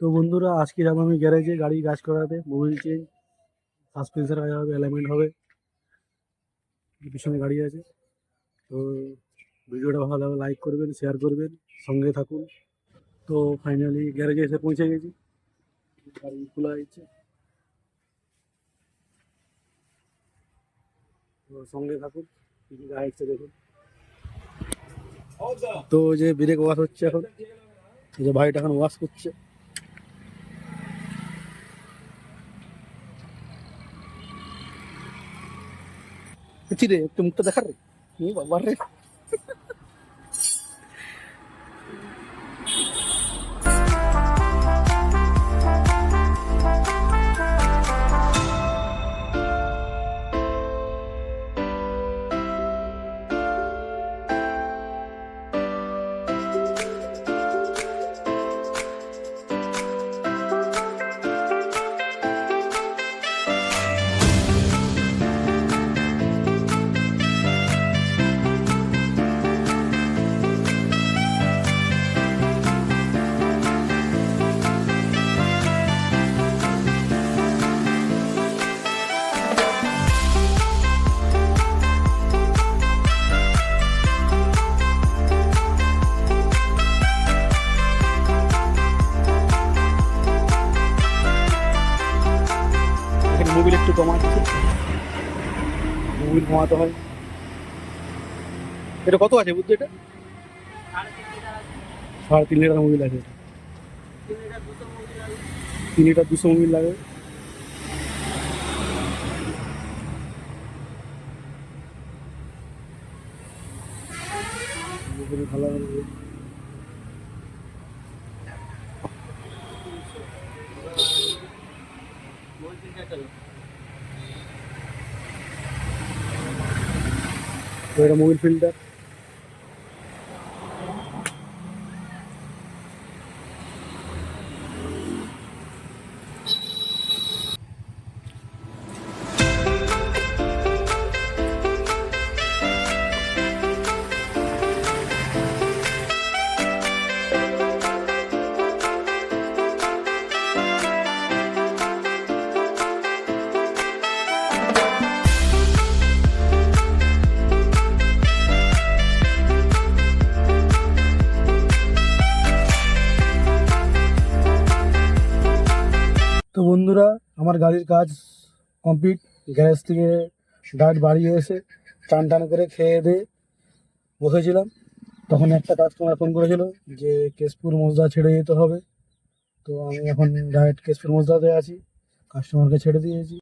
তো বন্ধুরা, আজকে যাব আমি গ্যারেজে গাড়ি কাজ করাতে মোবিল চেঞ্জ সাসপেন্সার কাজ হবে অ্যালাইনমেন্ট হবে। পিছনে গাড়ি আছে। তো ভিডিওটা ভালো লাগলে লাইক করবেন শেয়ার করবেন, সঙ্গে থাকুন। তো ফাইনালি গ্যারেজে এসে পৌঁছে গেছি। গাড়ি খোলা হয়েছে। তো সঙ্গে থাকুন, কী গাড়ি দেখুন। তো যে ব্রেক ওয়াশ হচ্ছে এখন। যে ভাইটা এখন ওয়াশ করছে। কি রে একটু মুখটা দেখার রে এ বাবার রে মোবিল একটু কমাচ্ছে মোবিল কমাতে হয়। এটা কত আছে বুঝতে এটা? সাড়ে তিন লিটার মোবিল আছে এটা। তিন লিটার দুশো মোবিল লাগে। ভালো হবে তো এটা মোবিল তো বন্ধুরা, আমার গাড়ির কাজ কমপ্লিট গ্যারেজ থেকে ডাট বাড়ি এসে টান টান করে খেয়ে দিয়ে বসেছিলাম। তখন একটা কাস্টমার ফোন করেছিল যে, কেশপুর মজদা ছেড়ে যেতে হবে। তো আমি এখন ডাইরেক্ট কেশপুর মজদাতে আছি। কাস্টমারকে ছেড়ে দিয়েছি।